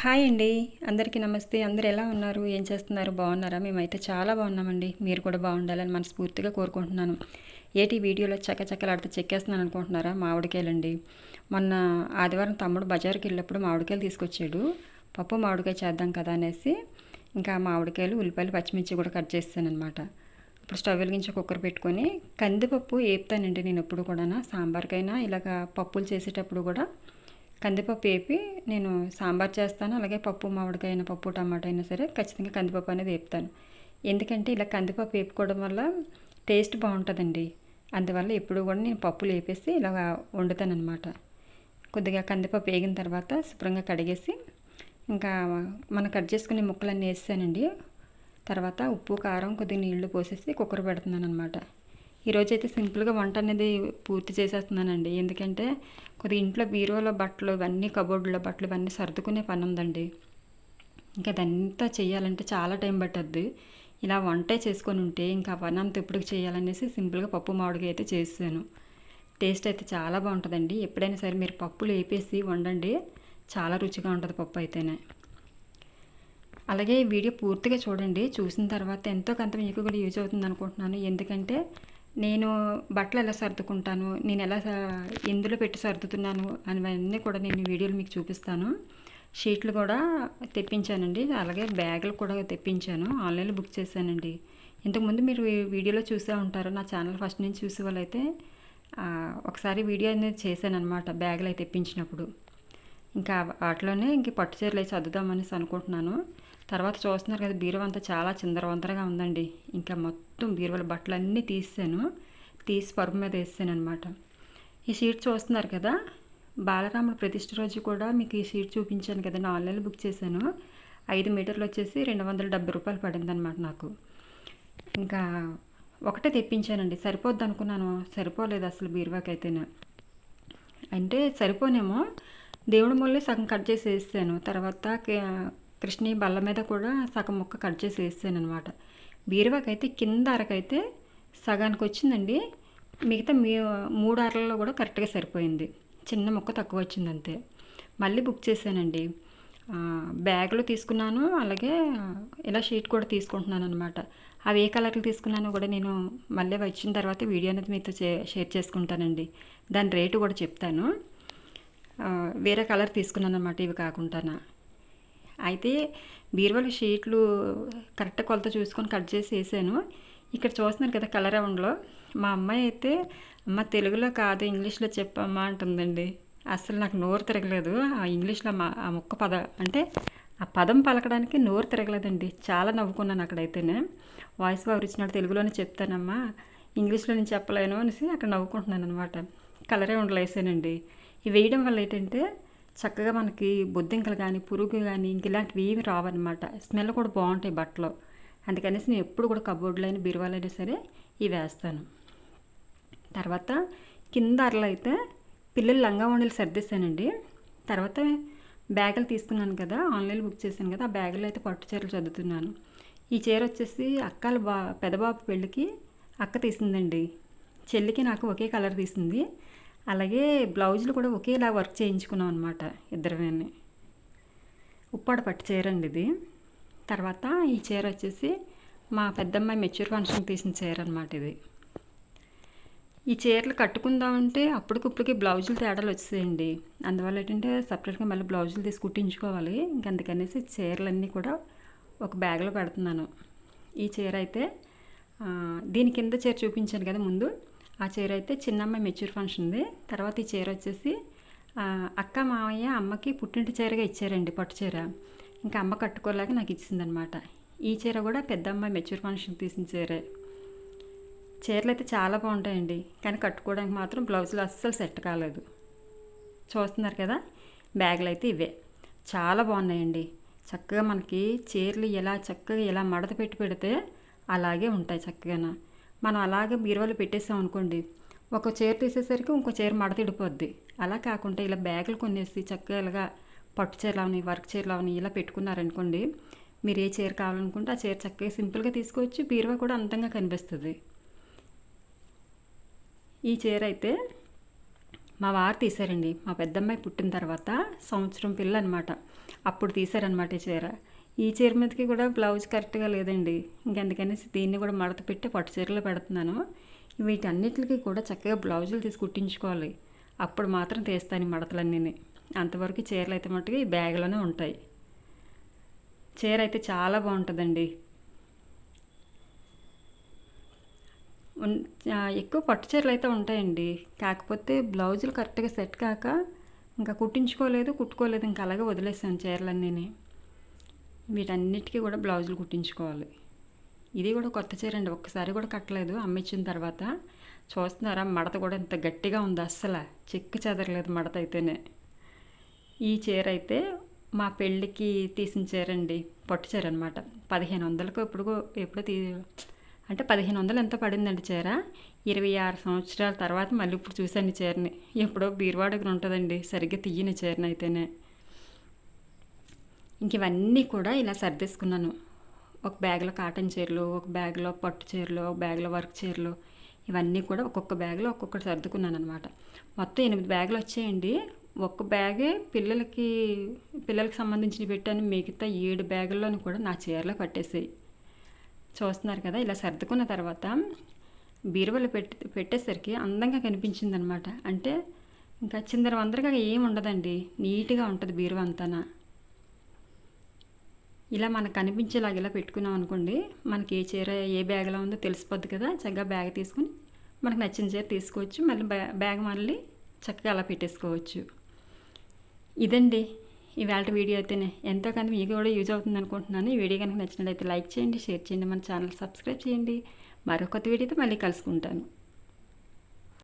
Hi అండి. అందరికీ నమస్తే. అందరు ఎలా ఉన్నారు? ఏం చేస్తున్నారు? బాగున్నారా? మేమైతే చాలా బాగున్నామండి. మీరు కూడా బాగుండాలని మనస్ఫూర్తిగా కోరుకుంటున్నాను. ఏటి వీడియోలో చక్కచక్కలాడితే చెక్కేస్తున్నాను అనుకుంటున్నారా? మామిడికాయలండి. మొన్న ఆదివారం తమ్ముడు బజార్కి వెళ్ళినప్పుడు మామిడికాయలు తీసుకొచ్చాడు. పప్పు మామిడికాయ చేద్దాం కదా అనేసి ఇంకా మామిడికాయలు ఉల్లిపాయలు పచ్చిమిర్చి కూడా కట్ చేస్తాను అనమాట ఇప్పుడు స్టవ్ వెలిగించి కుక్కర్ పెట్టుకొని కందిపప్పు వేపుతానండి నేను ఎప్పుడు కూడా సాంబార్కైనా ఇలాగ పప్పులు చేసేటప్పుడు కూడా కందిపప్పు వేపి నేను సాంబార్ చేస్తాను అలాగే పప్పు మామిడికాయ అయినా పప్పు టమాటా అయినా సరే ఖచ్చితంగా కందిపప్పు అనేది వేపుతాను. ఎందుకంటే ఇలా కందిపప్పు వేపుకోవడం వల్ల టేస్ట్ బాగుంటుందండి. అందువల్ల ఎప్పుడు కూడా నేను పప్పులు వేపేసి ఇలా వండుతానమాట కొద్దిగా కందిపప్పు వేగిన తర్వాత శుభ్రంగా కడిగేసి ఇంకా మనం కట్ చేసుకునే ముక్కలన్నీ వేసానండి తర్వాత ఉప్పు కారం కొద్దిగా నీళ్ళు పోసేసి కుక్కర్ పెడుతున్నాను అనమాట ఈరోజు అయితే సింపుల్గా వంట అనేది పూర్తి చేసేస్తున్నానండి. ఎందుకంటే కొద్దిగా ఇంట్లో బీరోలో బట్టలు ఇవన్నీ కబోర్డులో బట్టలు ఇవన్నీ సర్దుకునే పని ఉందండి ఇంకా అదంతా చేయాలంటే చాలా టైం పట్టద్ది. ఇలా వంటే చేసుకొని ఉంటే ఇంకా పని అంత ఎప్పుడు చేయాలనేసి సింపుల్గా పప్పు మామిడికాయ అయితే చేసాను టేస్ట్ అయితే చాలా బాగుంటుందండి. ఎప్పుడైనా సరే మీరు పప్పులు వేపేసి వండండి. చాలా రుచిగా ఉంటుంది పప్పు అయితేనే. అలాగే ఈ వీడియో పూర్తిగా చూడండి. చూసిన తర్వాత ఎంతో కొంత మీకు కూడా యూజ్ అవుతుంది అనుకుంటున్నాను ఎందుకంటే నేను బట్టలు ఎలా సర్దుకుంటాను నేను ఎలా ఎందులో పెట్టి సర్దుతున్నాను అవన్నీ కూడా నేను వీడియోలు మీకు చూపిస్తాను. షీట్లు కూడా తెప్పించానండి. అలాగే బ్యాగులు కూడా తెప్పించాను. ఆన్లైన్లో బుక్ చేశానండి. ఇంతకుముందు మీరు వీడియోలో చూసే ఉంటారు. నా ఛానల్ ఫస్ట్ నుంచి చూసే వాళ్ళైతే ఒకసారి వీడియో అనేది చేశాను అనమాట బ్యాగులు అయితే తెప్పించినప్పుడు. ఇంకా వాటిలోనే ఇంక పట్టు చీరలు అయితే చదువుదామనేసి అనుకుంటున్నాను. తర్వాత చూస్తున్నారు కదా బీరువ అంతా చాలా చిందరవందరగా ఉందండి. ఇంకా మొత్తం బీరువల బట్టలు అన్నీ తీసాను తీసి పరుపు మీద వేసాను అనమాట ఈ సీట్ చూస్తున్నారు కదా బాలరాముడు ప్రతిష్ఠ రోజు కూడా మీకు ఈ సీట్ చూపించాను కదా నేను ఆన్లైన్లో బుక్ చేశాను. ఐదు మీటర్లు వచ్చేసి రెండు వందల డెబ్బై రూపాయలు పడిందనమాట నాకు. ఇంకా ఒకటే తెప్పించానండి సరిపోద్ది అనుకున్నాను సరిపోలేదు అసలు బీరువాకి అంటే సరిపోనేమో దేవుడి ముళ్ళే సగం కట్ చేసి వేసాను తర్వాత కృష్ణి బల్ల మీద కూడా సగం ముక్క కట్ చేసి వేసాను అనమాట బీరువాకైతే కింద అరకైతే సగానికి వచ్చిందండి. మిగతా మీ మూడు అరలలో కూడా కరెక్ట్గా సరిపోయింది. చిన్న ముక్క తక్కువ వచ్చింది అంతే. మళ్ళీ బుక్ చేశానండి. బ్యాగ్లో తీసుకున్నాను అలాగే ఇలా షీట్ కూడా తీసుకుంటున్నాను అనమాట అవి ఏ కలర్లు తీసుకున్నానో కూడా నేను మళ్ళీ వచ్చిన తర్వాత వీడియో అనేది మీతో షేర్ చేసుకుంటానండి. దాని రేటు కూడా చెప్తాను. వేరే కలర్ తీసుకున్నాను అనమాట ఇవి కాకుండా అయితే బీరువాల షీట్లు కరెక్ట్ కొలత చూసుకొని కట్ చేసి వేసాను. ఇక్కడ చూస్తున్నారు కదా కలర్ రౌండ్లో. మా అమ్మాయి అయితే అమ్మ తెలుగులో కాదు ఇంగ్లీష్లో చెప్పమ్మా అంటుందండి. అసలు నాకు నోరు తిరగలేదు. ఆ ఇంగ్లీష్లో మా ఆ మొక్క పద అంటే ఆ పదం పలకడానికి నోరు తిరగలేదండి. చాలా నవ్వుకున్నాను అక్కడైతేనే. వాయిస్ ఓవర్ ఇచ్చినట్టు తెలుగులోనే చెప్తానమ్మా. ఇంగ్లీష్లో నేను చెప్పలేను అనేసి అక్కడ నవ్వుకుంటున్నాను అనమాట కలరే ఉండలేసానండి ఇవి వేయడం వల్ల ఏంటంటే చక్కగా మనకి బొద్దింకలు కానీ పురుగు కానీ ఇంక ఇలాంటివి ఏమి రావన్నమాట. స్మెల్ కూడా బాగుంటాయి బట్టలు. అందుకనేసి నేను ఎప్పుడు కూడా కబోర్డ్లో అయినా బీరువాలైనా సరే ఇవి వేస్తాను. తర్వాత కింద అరలు అయితే పిల్లలు లంగా వండలు సర్దిస్తానండి తర్వాత బ్యాగులు తీసుకున్నాను కదా ఆన్లైన్ బుక్ చేశాను కదా ఆ బ్యాగులో అయితే పట్టు చీరలు చదువుతున్నాను ఈ చీర వచ్చేసి అక్కల బా పెదబాబు పెళ్ళికి అక్క తీసిందండి. చెల్లికి నాకు ఒకే కలర్ తీసింది. అలాగే బ్లౌజులు కూడా ఒకేలా వర్క్ చేయించుకున్నాం అనమాట ఇద్దరమేని ఉప్పాడ పట్టు చీర అండి ఇది. తర్వాత ఈ చీర వచ్చేసి మా పెద్దమ్మాయి మెచ్యూర్ ఫంక్షన్ తీసిన చీర అనమాట ఇది. ఈ చీరలు కట్టుకుందామంటే అప్పటికప్పుడుకి బ్లౌజులు తేడాలు వచ్చేసేయండి అందువల్ల ఏంటంటే సపరేట్గా మళ్ళీ బ్లౌజులు తీసి కుట్టించుకోవాలి. ఇంక అందుకనేసి చీరలన్నీ కూడా ఒక బ్యాగ్లో పెడుతున్నాను. ఈ చీర అయితే దీని కింద చీర చూపించాను కదా ముందు. ఆ చీర అయితే చిన్నమ్మాయి మెచ్యూర్ ఫంక్షన్ది తర్వాత ఈ చీర వచ్చేసి అక్క మామయ్య అమ్మకి పుట్టింటి చీరగా ఇచ్చారండి పట్టు చీర. ఇంకా అమ్మ కట్టుకోలేక నాకు ఇచ్చిందనమాట. ఈ చీర కూడా పెద్దమ్మాయి మెచ్యూర్ ఫంక్షన్ తీసిన చీరే. చీరలు అయితే చాలా బాగుంటాయండి. కానీ కట్టుకోవడానికి మాత్రం బ్లౌజులు అస్సలు సెట్ కాలేదు. చూస్తున్నారు కదా? బ్యాగులు అయితే ఇవే. చాలా బాగున్నాయండి. చక్కగా మనకి చీరలు ఎలా చక్కగా ఎలా మడత పెట్టి పెడితే అలాగే ఉంటాయి చక్కగా మనం అలాగే బీరువాలో పెట్టేసాం అనుకోండి ఒక చీర తీసేసరికి ఇంకో చీర మడతిడిపోద్ది అలా కాకుండా ఇలా బ్యాగులు కొనేసి చక్కగా ఇలాగా పట్టు చీరలు అవని వర్క్ చీరలు అవని ఇలా పెట్టుకున్నారనుకోండి మీరు ఏ చీర కావాలనుకుంటే ఆ చీర చక్కగా సింపుల్గా తీసుకోవచ్చు బీరువా కూడా అందంగా కనిపిస్తుంది. ఈ చీర అయితే మా వారు తీశారండి. మా పెద్దమ్మాయి పుట్టిన తర్వాత సంవత్సరం పిల్ల అనమాట అప్పుడు తీశారనమాట ఈ చీర. ఈ చీర మీదకి కూడా బ్లౌజ్ కరెక్ట్గా లేదండి. ఇంకెందుకనేసి దీన్ని కూడా మడత పెట్టి పట్టు చీరలో పెడుతున్నాను. వీటన్నిటికి కూడా చక్కగా బ్లౌజులు తీసి కుట్టించుకోవాలి. అప్పుడు మాత్రం తీస్తాను ఈ మడతలన్నీ అంతవరకు చీరలు అయితే మటుకు ఈ బ్యాగ్లోనే ఉంటాయి. చీర అయితే చాలా బాగుంటుందండి. ఎక్కువ పట్టు చీరలు అయితే ఉంటాయండి. కాకపోతే బ్లౌజులు కరెక్ట్గా సెట్ కాక ఇంకా కుట్టించుకోలేదు కుట్టుకోలేదు ఇంకా అలాగే వదిలేసాను చీరలన్నీ వీటన్నిటికీ కూడా బ్లౌజులు కుట్టించుకోవాలి. ఇది కూడా కొత్త చీర అండి. ఒక్కసారి కూడా కట్టలేదు. అమ్మిచ్చిన తర్వాత చూస్తున్నారా మడత కూడా ఇంత గట్టిగా ఉంది అస్సలు. చెక్కు చెదరలేదు మడత అయితేనే. ఈ చీర అయితే మా పెళ్ళికి తీసిన చీర అండి. పట్టు చీర అనమాట పదిహేను వందలకు ఎప్పుడు ఎప్పుడు తీ అంటే పదిహేను వందలు ఎంత పడిందండి చీర. ఇరవై ఆరు సంవత్సరాల తర్వాత మళ్ళీ ఇప్పుడు చూశాను ఈ చీరని. ఎప్పుడో బీరువా ఉంటుందండి. సరిగ్గా తీయని చీరని అయితేనే. ఇంక ఇవన్నీ కూడా ఇలా సర్దేసుకున్నాను. ఒక బ్యాగ్లో కాటన్ చీరలు ఒక బ్యాగ్లో పట్టు చీరలు ఒక బ్యాగ్లో వర్క్ చీరలు ఇవన్నీ కూడా ఒక్కొక్క బ్యాగ్లో ఒక్కొక్కటి సర్దుకున్నాను అనమాట మొత్తం ఎనిమిది బ్యాగులు వచ్చాయండి. ఒక్క బ్యాగే పిల్లలకి పిల్లలకి సంబంధించినవి పెట్టాను. మిగతా ఏడు బ్యాగుల్లోని కూడా నా చీరలో పట్టేసాయి. చూస్తున్నారు కదా ఇలా సర్దుకున్న తర్వాత బీరువలు పెట్టి పెట్టేసరికి అందంగా కనిపించింది అనమాట అంటే ఇంకా చిందర వందరగా ఏం ఉండదండి. నీట్గా ఉంటుంది బీరువ అంతానా. ఇలా మనకు కనిపించేలాగా ఇలా పెట్టుకున్నాం అనుకోండి మనకి ఏ చీర ఏ బ్యాగ్లో ఉందో తెలిసిపోద్ది కదా చక్కగా బ్యాగ్ తీసుకుని మనకు నచ్చిన చీర తీసుకోవచ్చు. మళ్ళీ బ్యాగ్ మళ్ళీ చక్కగా అలా పెట్టేసుకోవచ్చు. ఇదండి. ఇవాళ వీడియో అయితేనే. ఎంతో కొంత మీకు కూడా యూజ్ అవుతుంది అనుకుంటున్నాను. ఈ వీడియో కనుక నచ్చినట్లయితే లైక్ చేయండి షేర్ చేయండి మన ఛానల్ సబ్స్క్రైబ్ చేయండి. మరో కొత్త వీడియోతో మళ్ళీ కలుసుకుంటాను.